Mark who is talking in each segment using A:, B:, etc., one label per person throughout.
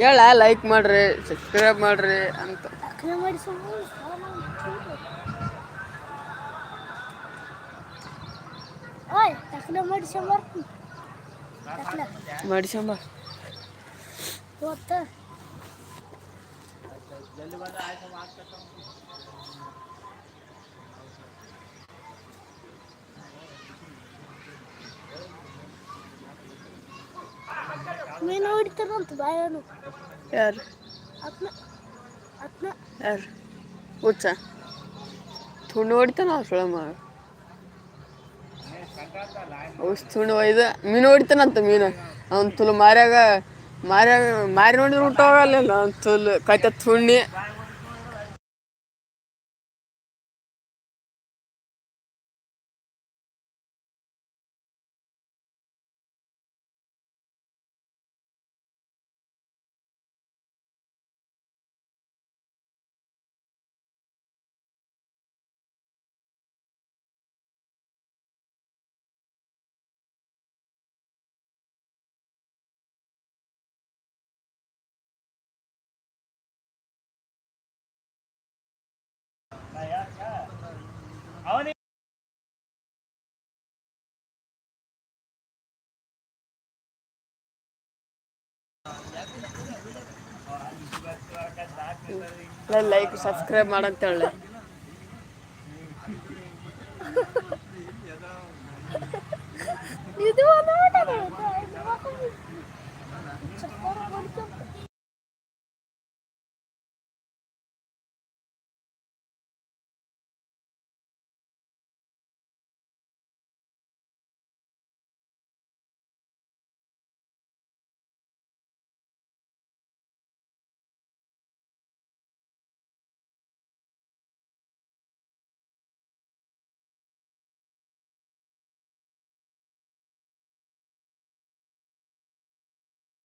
A: ಹೇಳ ಲೈಕ್ ಮಾಡ್ರಿ ಸಬ್ಸ್ಕ್ರೈಬ್ ಮಾಡ್ರಿ ಅಂತ. ಮಾಡ್ಸ್ಕೊಂಬಾ
B: ಇವತ್ತು. तुरंत
A: बायनो यार अपना अपना यार వచ్చా తుండు పడితేనా అసలు మా వస్తుండు అయితే మీను పడితేనే అంత మీను. అంతులు మారాగా మారా మారినోడి ఉంటావాలి అంతులు కైతే తుండి ಲೈಕ್ ಸಬ್ಸ್ಕ್ರೈಬ್ ಮಾಡಂತ ಹೇಳಿ.
B: ಇದು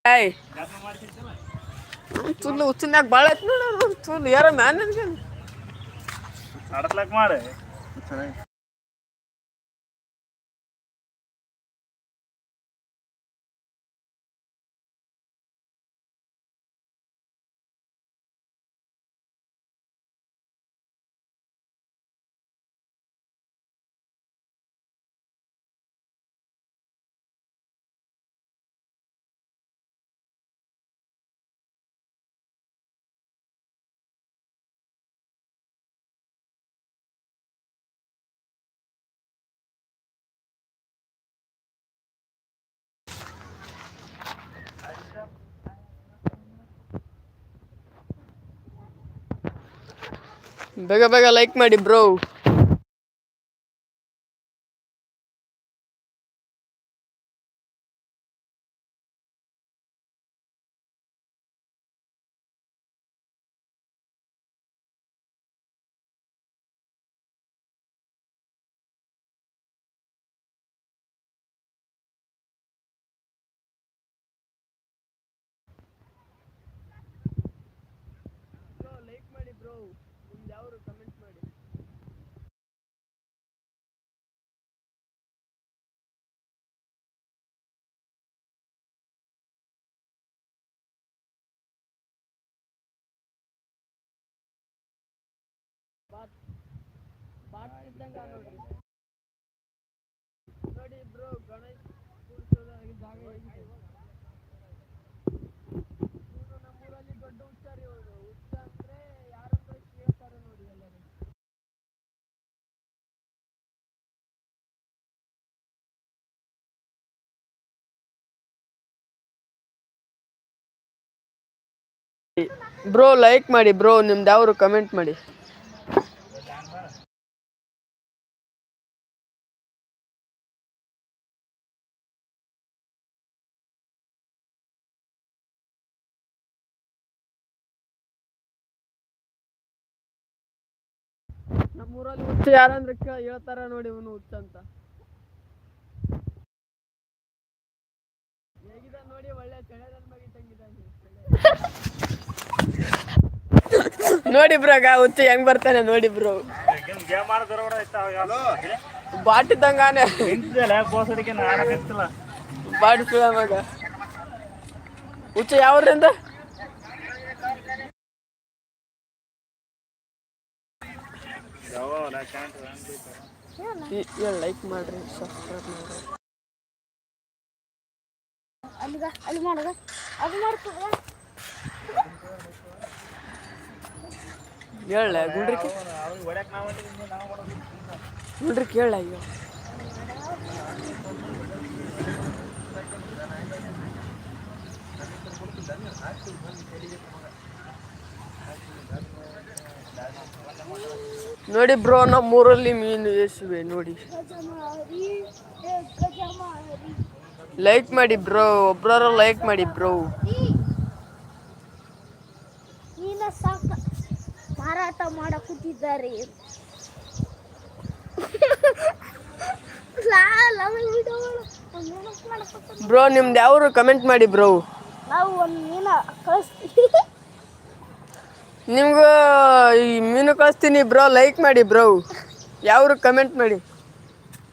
A: ಏಯ್. ತುಲ್ಲು ಬಾಳ ಭಾಳ ಐತ್ ನೋಡ ಯಾರ ಮ್ಯಾನ್ ನನ್ಗೆ
C: ಮಾಡಿ.
A: ಬೇಗ ಬೇಗ ಲೈಕ್ ಮಾಡಿ ಬ್ರೋ ನೋಡ್ರಿ. ನೋಡಿ ಬ್ರೋ ಗಣೇಶ್ ಕೂರ್ಸೋದ ಜಾಗ ಹೇಗಿದೆ ಇವ್ರು ನಮ್ಮೂರಲ್ಲಿ ದೊಡ್ಡ ಹುಚ್ಚಾರಿ ಇವರು ಹುಚ್ಚ ಅಂದ್ರೆ ಯಾರಂದ್ರೆ ಕೇಳ್ತಾರೆ ನೋಡಿ ಎಲ್ಲರೂ. ಬ್ರೋ ಲೈಕ್ ಮಾಡಿ ಬ್ರೋ ನಿಮ್ದು ಯಾವ್ರು ಕಮೆಂಟ್ ಮಾಡಿ. ನಮ್ಮೂರಲ್ಲಿ ಹುಚ್ಚು ಯಾರಂದ್ರೆ ಕೇಳ ಹೇಳ್ತಾರ ನೋಡಿ ಇವನು ಹುಚ್ಚ ಅಂತ. ಹೇಗಿದ ನೋಡಿ ಒಳ್ಳೆ. ನೋಡಿ ಬ್ರಾಗ ಹುಚ್ಚ ಹೆಂಗ್ ಬರ್ತಾನೆ ನೋಡಿ ಬ್ರೋ. ಬಾಟ್ ಇದ್ದಂಗಾನೆ ಬಾಟ್ ಹುಚ್ಚ ಯಾವ್ರಿಂದ? ಲೈಕ್ ಮಾಡ್ರಿ ಸಬ್ಸ್ಕ್ರೈಬ್ ಮಾಡ್ರಿ.
B: ಅಲ್ಲಿಗ ಅಲ್ಲಿ ಮಾಡಗ ಅದು ಮಾಡ್ತದ
A: ಹೇಳ ಗುಂಡ್ರಿ
C: ಹೊಡ್ಯಾಕ ನಾವು ನಾವು ಮಾಡೋದು
A: ಗುಂಡ್ರಿ ಕೇಳ ಅಯ್ಯೋ. ನೋಡಿ ಬ್ರೋ ನಮ್ಮ ಊರಲ್ಲಿ ಮೀನು ಎಸುವೆ ನೋಡಿ. ಲೈಕ್ ಮಾಡಿ ಬ್ರೋ ಒಬ್ರ ಲೈಕ್ ಮಾಡಿ ಬ್ರೋ.
B: ಮಾರಾಟ ಮಾಡ ಕೂತಿದ್ದಾರೆ
A: ಬ್ರೋ ನಿಮ್ದು ಯಾವ್ರು ಕಮೆಂಟ್ ಮಾಡಿ ಬ್ರೋ?
B: ನಾವು ಒಂದು ಮೀನ ಕಳಿಸ್ತೀವಿ.
A: ನಿಮ್ಗೆ ಈ ಮೀನು ಕಳಿಸ್ತೀನಿ ಬ್ರೋ ಲೈಕ್ ಮಾಡಿ ಬ್ರೋ. ಯಾವ್ರು ಕಮೆಂಟ್ ಮಾಡಿ.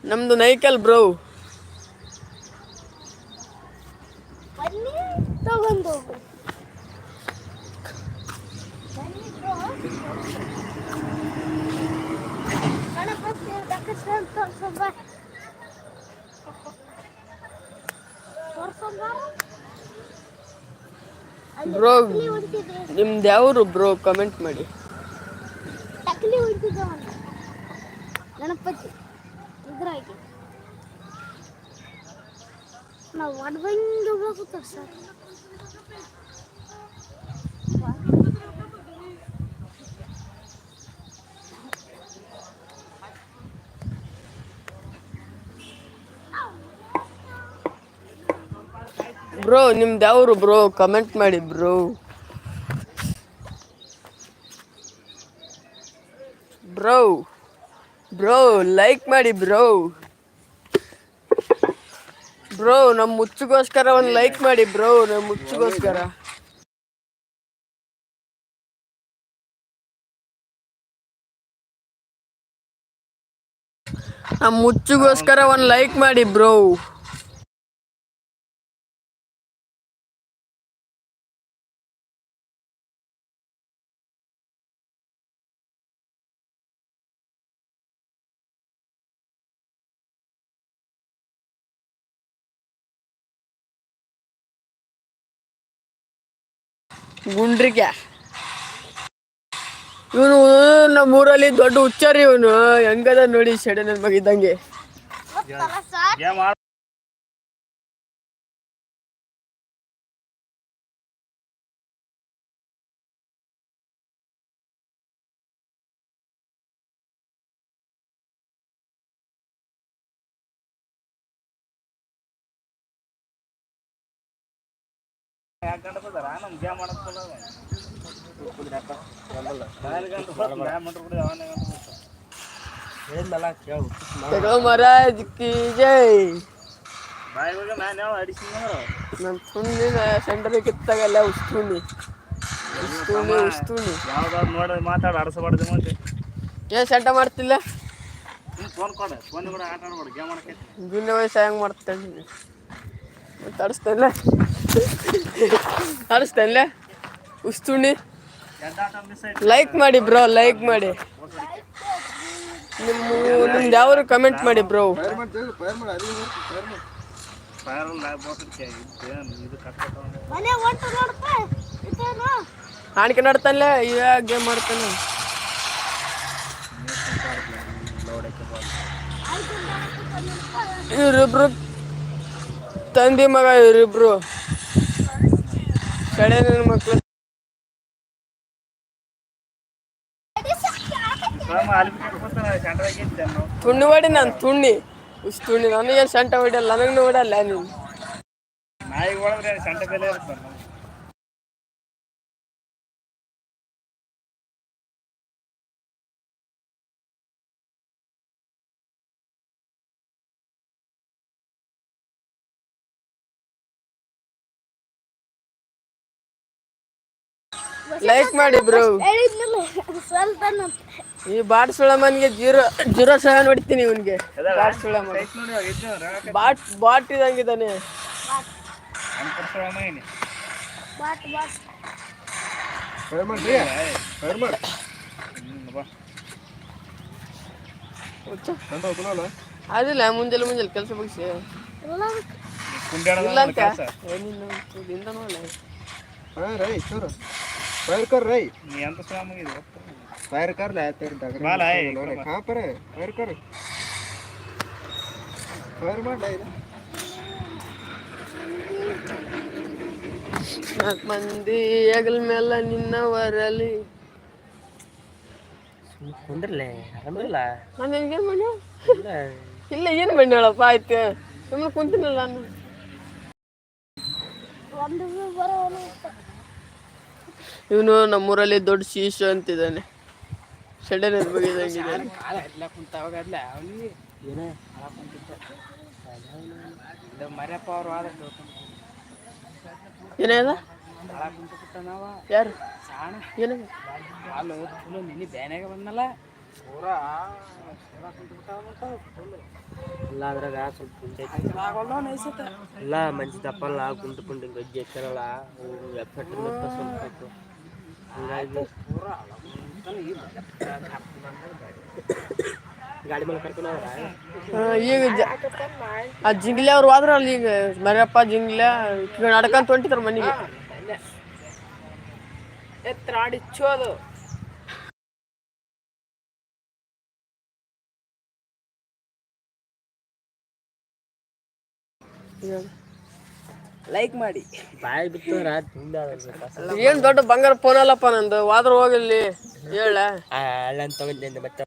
A: ನಮ್ಮದು ನೈಕಲ್ ಬ್ರೋ.
B: ತಗೊಂಡು Bro.
A: ನಿಮ್ದು ಯಾವ್ರು ಬ್ರೋ ಕಮೆಂಟ್ ಮಾಡಿ.
B: ಟಕ್ಲಿ ಹೊಡಿತಿದ್ದವಂತ ಗಣಪತಿ ಇದ್ರಾಗಿ ನಾವು ಒಡ್ಬಂದು ಹೋಗುತ್ತ ಸರ್.
A: ಬ್ರೋ, ನಿಮ್ದು ಯಾವ್ರು ಬ್ರೋ? ಕಮೆಂಟ್ ಮಾಡಿ ಬ್ರೋ. ಬ್ರೋ ಬ್ರೋ ಲೈಕ್ ಮಾಡಿ ಬ್ರೋ. ಬ್ರೋ ನಮ್ಮ ಮುಚ್ಚಿಗೋಸ್ಕರ ಒಂದು ಲೈಕ್ ಮಾಡಿ ಬ್ರೋ ನಮ್ಮ ಮುಚ್ಚಿಗೋಸ್ಕರ. ನಮ್ಮ ಮುಚ್ಚಿಗೋಸ್ಕರ ಒಂದು ಲೈಕ್ ಮಾಡಿ ಬ್ರೋ. ಗುಂಡ್ರಿಗ. ಇವನು ನಮ್ಮೂರಲ್ಲಿ ದೊಡ್ಡ ಹುಚ್ಚಾರಿ ಇವನು. ಹೆಂಗದ ನೋಡಿ ಸೆಡೆ ಮಗ ಇದ್ದಂಗೆ.
C: ನೋಡಿ. ಮಾತಾಡ ಆಡಿಸಬಾರ್ದು ಮತ್ತೆ
A: ಏನ್ ಸೆಂಟ ಮಾಡ್ತಿಲ್ಲ?
C: ನೀನು ಫೋನ್ ಕೊಡು ಫೋನ್ ಕೂಡ ಆಟ ಆಡ್ಬಾರ್ದು ಗೇಮ್ ಮಾಡಕ್ಕೆ
A: ಜೂನ್ಯ ವಯಸ್ಸು ಹೆಂಗ್ ಮಾಡ್ತೇನೆ ತಡಿಸ್ತೇನೆ ತಡಿಸ್ತೇನೆ
C: ಉಸ್ತುಣಿ.
A: ಲೈಕ್ ಮಾಡಿ ಬ್ರೋ ಲೈಕ್ ಮಾಡಿ. ನಿಮ್ಮ ನಿಮ್ದು ಯಾವ್ದು ಕಮೆಂಟ್ ಮಾಡಿ ಬ್ರೋ ಆಣಿಕೆ ನಡ್ತಾನೆ ಇವಾಗ ಗೇಮ್ ಮಾಡ್ತಾನೆ ಇವ್ರಿಬ್ರು ತಂದಿ ಮಗ ಇವ್ರಿಬ್ರು. ಕಡೆ ನನ್ನ ಮಕ್ಳು.
C: ಅಲ್ಲಿ ಬಿಟ್ಕೊತಾನೆ ಸೆಂಟ್ರಾಗಿ ಇದ್ದೆ ನಾವು
A: ತುಂಡಿ ಹೊಡಿ ನಾನು ತುಂಡಿ ಉಸ್ ತುಂಡಿ ನನಗೇನು ಸೆಂಟ ಹೊಡಿಯಲ್ಲ. ನನಗೂ ಹೊಡಲ್ಲ ನೀನು.
C: ನಾಯಿಗೆ ಒಳಗ್ರೆ ಸೆಂಟ ಬೆಲೆ ಇರುತ್ತೆ
A: ಲೈಕ್ ಮಾಡಿ ಬ್ರೋ
B: ಸ್ವಲ್ಪ
A: ಈ ಬಾಟ್ ಸುಳಮನ್ಗೆ ಜೀರೋ ಜೀರೋ ಸಹ ನೋಡ್ತೀನಿ ಇವನ್ಗೆ. ಬಾಟ್ ಸುಳಮನ್
C: ನೋಡಿ
A: ಬಾಟ್ ಬಾಟ್ ಇದಂಗಿದ್ದಾನೆ ಅದಿಲ್ಲ ಮುಂಜಾನೆ ಮುಂಜಾನೆ ಕೆಲಸ ಮುಗಿಸಿ.
B: ಇಲ್ಲ.
C: ಕುಂಡ್ಯಾಡೋದು
A: ಇಲ್ಲ ಅಂತ
C: ರೈ
A: ಏನಿಲ್ಲ ಇದಿಂದ ನೋಡ್ಲೆ
D: ಹಾಂ ರೈ ಚೂರು ಫೈರ್ कर रही
C: ನೀ ಎಂತ ಸ್ವಾಮಿಗೆ
D: फायर कर ले तेरे डगर
C: बाल आए,
D: कहाँ पर है फायर कर फायर मार ले
A: ನಾಲ್ಕು ಮಂದಿ ಹೆಗಲ ಮೇಲೆ ನಿನ್ನವರಲ್ಲಿ
E: ಕುಂದ್ರಲೆ ಆರಾಮಿಲ್ಲ
A: ನಾನು ನಿನ್ಗೇನು ಮಾಡಿ
E: ಇಲ್ಲ
A: ಇಲ್ಲ ಏನು ಮಾಡಿ ಹೇಳಪ್ಪ ಆಯ್ತು ಸುಮ್ಮನೆ ಕುಂತಿನಲ್ಲ ನಾನು
B: ಒಂದು ಬರೋನು
A: ಇವನು ನಮ್ಮೂರಲ್ಲಿ ದೊಡ್ಡ ಶೀಶ ಅಂತಿದ್ದಾನೆ. ಸಡನ್ ಬಗೆದಂಗಿದ್ದಾನೆ
E: ಕಾಲ ಎಲ್ಲ ಕುಂತಾವಾಗ ಅಲ್ಲ ಅವನಿಗೆ ಏನೇ ಹಾಳ ಕುಂತಿದ್ದ ಇದು ಮರ್ಯಪ್ಪ ಅವ್ರು ಆದದ್ದು
A: ಏನಾದ ಯಾರು?
E: ಇಲ್ಲ ಸ್ವಲ್ಪ ಮನ್ಸಿ ತಪ್ಪಲ್ಲ ಕುಂತ್ಕೊಂಡು ಕುಂತು ಗಜ್ಜಿ ಎಚ್ಚರಲ್ಲ ಎಫೆಕ್ಟ್ ಸ್ವಲ್ಪ
A: ಈಗ ಆ ಜಿಂಗ್ಲೆ ಅವ್ರು ಹೋದ್ರಲ್ಲ ಈಗ ಮರಿಯಪ್ಪ ಜಿಂಗ್ಲೆ ನಡ್ಕೊಂತ ಹೊಂಟಿದ್ರ ಮನೆಗೆ.
E: ಎತ್ತರ ಆಡಿಚ್ಚೋದು ಲೈಕ್ ಮಾಡಿ. ಬಾಯಿ ಬಿತ್ತು
A: ಏನ್ ದೊಡ್ಡ ಬಂಗಾರ ಫೋನ್ ಅಲ್ಲಪ್ಪ ನಂದು? ವಾದ್ರೂ ಹೋಗಿಲ್ಲಿ. ಹೇಳ.
E: ಅಲ್ಲ ತಗೊಂಡೆ ಮತ್ತೆ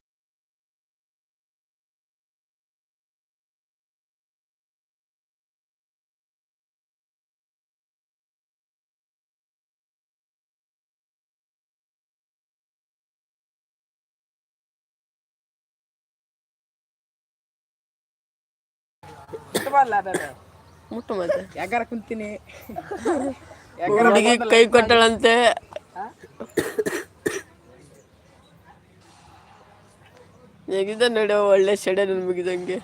A: ಮುಟ್ಟು ಮತ್ತೆ?
E: ಯಾಕಾರ ಕುಂತೀನಿ.
A: ಹುಡುಗಿ ಕೈ ಕೊಟ್ಟಳಂತೆ. ಹೇಗಿದೆ ನಡೆಯೋ ಒಳ್ಳೆ ಸೆಡೆ ಮುಗಿದಂಗೆ?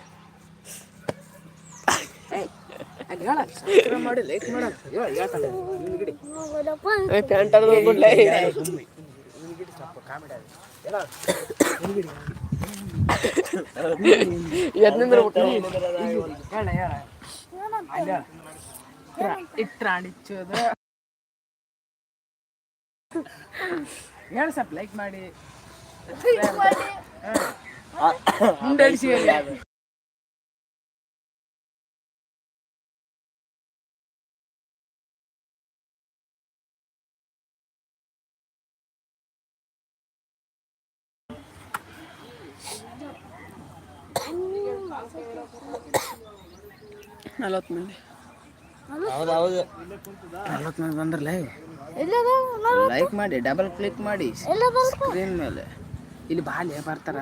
E: ಹೇಳ್ತಾನೆ
B: ಹೋಗಲಪ್ಪ
A: ಪ್ಯಾಂಟ್ ಹೋಗ್ಬಿಡ್ಲೆ ಎದ್ನಿಂದ್ರ ಬಿಟ್ಟು
E: ಹೇಳ ಹೇಳ ಅಲ್ಲ ಇಟ್ರ ಅಡಿಚ್ಚೋದು ಹೇಳ ಸ್ವಲ್ಪ ಲೈಕ್ ಮಾಡಿ ಮುಂದಡಿಸಿ
A: ನಲವತ್ತು ಮಂದಿ.
E: ನಲ್ವತ್ತು ಮಂದಿ ಬಂದ್ರಲ್ಲ?
B: ಎಲ್ಲದ
E: ಲೈಕ್ ಮಾಡಿ ಡಬಲ್ ಕ್ಲಿಕ್ ಮಾಡಿ ಸ್ಕ್ರೀನ್ ಮೇಲೆ. ಇಲ್ಲಿ ಬಾಲೆ ಬರ್ತಾರ.